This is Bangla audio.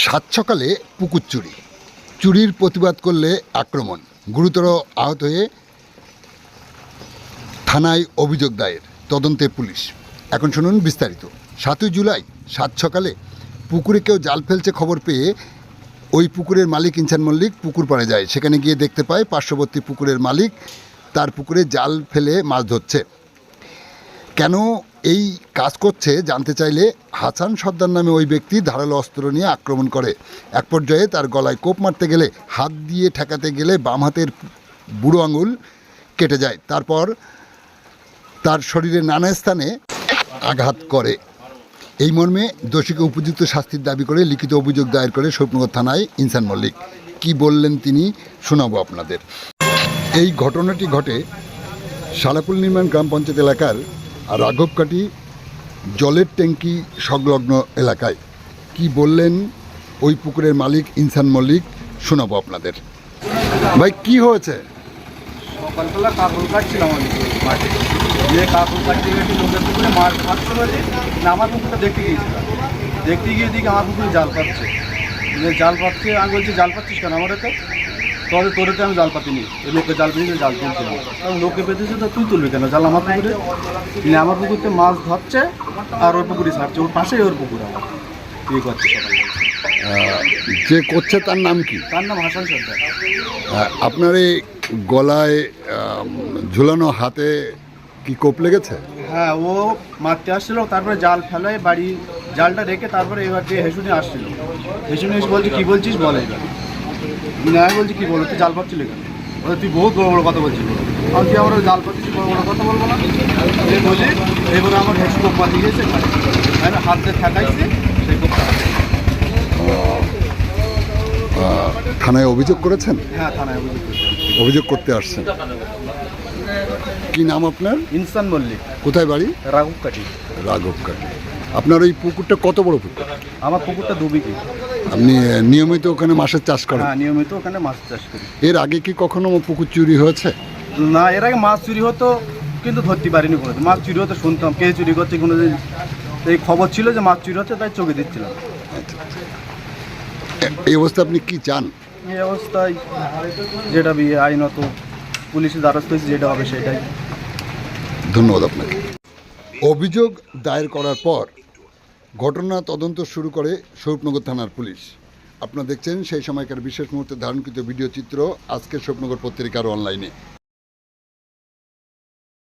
সাত সকালে পুকুর চুরি। চুরির প্রতিবাদ করলে আক্রমণ। গুরুতর আহত হয়ে থানায় অভিযোগ দায়ের, তদন্তে পুলিশ। এখন শুনুন বিস্তারিত। সাতই জুলাই, সাত সকালে পুকুরে কেউ জাল ফেলছে খবর পেয়ে ওই পুকুরের মালিক ইনসান মল্লিক পুকুর পাড়ে যায়। সেখানে গিয়ে দেখতে পায় পার্শ্ববর্তী পুকুরের মালিক তার পুকুরে জাল ফেলে মাছ ধরছে। কেন এই কাজ করছে জানতে চাইলে হাসান সর্দার নামে ওই ব্যক্তি ধারালো অস্ত্র নিয়ে আক্রমণ করে। এক পর্যায়ে তার গলায় কোপ মারতে গেলে হাত দিয়ে ঠেকাতে গেলে বাম হাতের বুড়ো আঙুল কেটে যায়। তারপর তার শরীরে নানা স্থানে আঘাত করে। এই মর্মে দোষীকে উপযুক্ত শাস্তির দাবি করে লিখিত অভিযোগ দায়ের করে স্বপ্নগর থানায় ইনসান মল্লিক। কি বললেন তিনি শোনাবো আপনাদের। এই ঘটনাটি ঘটে সালাপুল নির্মাণ গ্রাম পঞ্চায়েত এলাকার রাঘবকাটি জলের ট্যাঙ্কি সংলগ্ন এলাকায়। কি বললেন ওই পুকুরের মালিক, ইনসান মল্লিক, শোনাবো আপনাদের। ভাই, কি হয়েছে? সকালবেলা কাপড় কাটছিলাম মাঠে। লোকের পুকুরে মাছ আমার পুকুরটা দেখতে গিয়েছিলাম। দেখতে গিয়ে দিকে আমার পুকুরে জাল পাচ্ছে। জাল পাচ্ছে, আমি বলছি, জাল পাচ্ছিস কেন আমার তো তবে তোরে আমি জাল পাতিনি। এই লোকে জাল পেয়েছে জাল তুলছিলাম তখন লোকে পেতেছে তো তুই তুলবি কেন? জাল আমার পুকুরে? নিয়ে আমার পুকুরতে মাছ ধরছে আর ওর পুকুরে ছাড়ছে। ওর পাশেই ওর পুকুর আমার। এই করছে যে করছে তার নাম কি? তার নাম হাসান সর্দার। আপনার এই গলায় ঝুলানো হাতে কি কোপ লেগেছে? হ্যাঁ ও মারতে আসছিল তারপরে জাল ফেলায় বাড়ি জালটা রেখে তারপরে এবার যে হেসুনি আসছিল। হেসুনি এসে বলছে কী বলছিস? বলে এবার। না বলছি কী বলো তুই জাল পাচ্ছিল কেন? বলে তুই বহুত বড় বড় কথা বলছিস আমি তুই আমার জাল পাচ্ছিস বড় বড় কথা বলব না। এই বলি এবার আমার হেসু কোপ গিয়েছে আমি হাত ঠেকাইছে সেই আহ, থানায় অভিযোগ করেছেন? হ্যাঁ থানায় অভিযোগ করতে আসছেন। কি নাম আপনার? ইনসান মল্লিক। কোথায় বাড়ি? রাঘব কাটি আপনার ওই পুকুরটা কত বড় পুকুর? আমার পুকুরটা দুবিঘি আপনি নিয়মিত ওখানে মাছের চাষ করেন? হ্যাঁ নিয়মিত ওখানে মাছ চাষ করি। এর আগে কি কখনো পুকুর চুরি হয়েছে? না এর আগে মাছ চুরি হতো কিন্তু ধরতে পারিনি কোনো মাছ চুরি হতো শুনতাম কে চুরি করছে কোনো দিন এই খবর ছিল যে মাছ চুরি হচ্ছে তাই চোখে দিচ্ছিলাম। এই অবস্থা আপনি কি চান? এই অবস্থায় যেটা বিয়ে আইনত পুলিশের দ্বারস্থ হয়েছে যেটা হবে সেটাই। ধন্যবাদ আপনাকে। অভিযোগ দায়ের করার পর ঘটনা তদন্ত শুরু করে স্বরূপনগর থানার পুলিশ। আপনারা দেখছেন সেই সময়কার বিশেষ মুহূর্তে ধারণকৃত ভিডিও চিত্র আজকের স্বপ্নগর পত্রিকার অনলাইনে